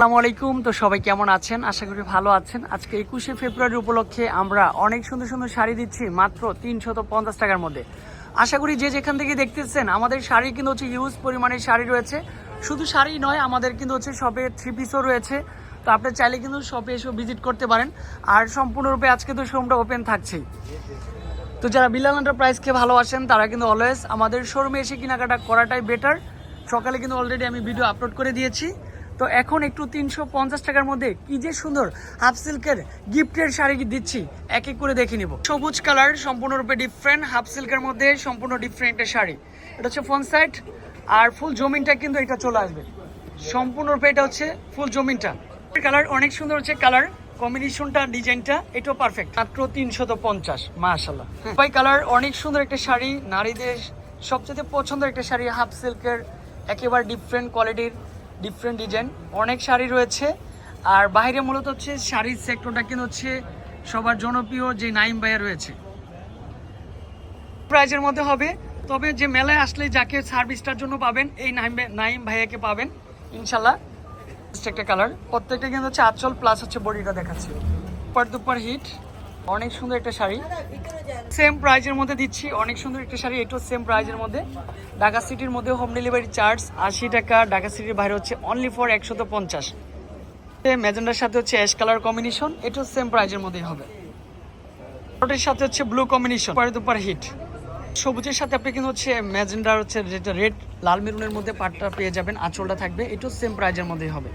আসসালামু আলাইকুম। তো সবাই কেমন আছেন? আশা করি ভালো আছেন। আজকে একুশে ফেব্রুয়ারি উপলক্ষে আমরা অনেক সুন্দর সুন্দর শাড়ি দিচ্ছি, মাত্র তিনশত পঞ্চাশ টাকার মধ্যে। আশা করি যে যেখান থেকে দেখতেছেন, আমাদের শাড়ি কিন্তু হচ্ছে ইউজ পরিমাণের শাড়ি রয়েছে। শুধু শাড়ি নয়, আমাদের কিন্তু হচ্ছে শপে থ্রি পিসও রয়েছে। তো আপনি চাইলে কিন্তু শপে এসে ভিজিট করতে পারেন। আর সম্পূর্ণরূপে আজকে তো শোরুমটা ওপেন থাকছেই। তো যারা বিলাল এন্টারপ্রাইজকে ভালোবাসেন, তারা কিন্তু অলওয়েজ আমাদের শোরুমে এসে কেনাকাটা করাটাই বেটার সকালে কিন্তু অলরেডি আমি ভিডিও আপলোড করে দিয়েছি। তো এখন একটু তিনশো পঞ্চাশ টাকার মধ্যে কি যে সুন্দর হাফ সিল্কের গিফটের শাড়ি দিচ্ছি, এক এক করে দেখে নিব। সবুজ কালার সম্পূর্ণরূপে ডিফারেন্ট হাফ সিল্কের মধ্যে সম্পূর্ণ ডিফারেন্ট শাড়ি। এটা হচ্ছে ফোন সাইড আর ফুল জমিনটা কিন্তু এটা চলে আসবে। সম্পূর্ণরূপে এটা হচ্ছে ফুল জমিনটা। কালার অনেক সুন্দর হচ্ছে কালার কম্বিনেশনটা ডিজাইনটা এটাও পারফেক্ট মাত্র তিনশত পঞ্চাশ মাশাল্লাহ ভাই কালার অনেক সুন্দর একটা শাড়ি, নারীদের সবচেয়ে পছন্দের একটা শাড়ি, হাফ সিল্কের, একেবারে ডিফারেন্ট কোয়ালিটির ডিফারেন্ট ডিজাইন অনেক শাড়ি রয়েছে। আর বাইরে মূলত হচ্ছে শাড়ির সেক্টরটা কিন্তু হচ্ছে সবার জনপ্রিয় যে নাইম ভাইয়া রয়েছে। প্রাইজের মধ্যে হবে। তবে যে মেলায় আসলে যাকে সার্ভিসটার জন্য পাবেন, এই নাইম নাইম ভাইয়াকে পাবেন, ইনশাল্লাহ। একটা কালার প্রত্যেকটা কিন্তু হচ্ছে আঁচল প্লাস হচ্ছে বডিটা দেখাচ্ছে। পার দুপার হিট অনেক সুন্দর একটা শাড়ি। সেম প্রাইজের মধ্যে দিচ্ছি, অনেক সুন্দর একটা শাড়ি, এটাও সেম প্রাইজের মধ্যে। ঢাকা সিটির মধ্যে হোম ডেলিভারি চার্জ আশি টাকা, ঢাকা সিটির বাইরে হচ্ছে অনলি ফর একশত পঞ্চাশ। ম্যাজেন্ডার সাথে হচ্ছে অ্যাশ কালার কম্বিনেশন এটাও সেম প্রাইজের মধ্যেই হবে। ওটার সাথে হচ্ছে ব্লু কম্বিনেশন পার দুপার হিট সবুজের সাথে আপনি কিন্তু হচ্ছে ম্যাজেন্ডার হচ্ছে যেটা রেড লাল মেরুনের মধ্যে পাটটা পেয়ে যাবেন, আঁচলটা থাকবে, এটাও সেম প্রাইজের মধ্যেই হবে।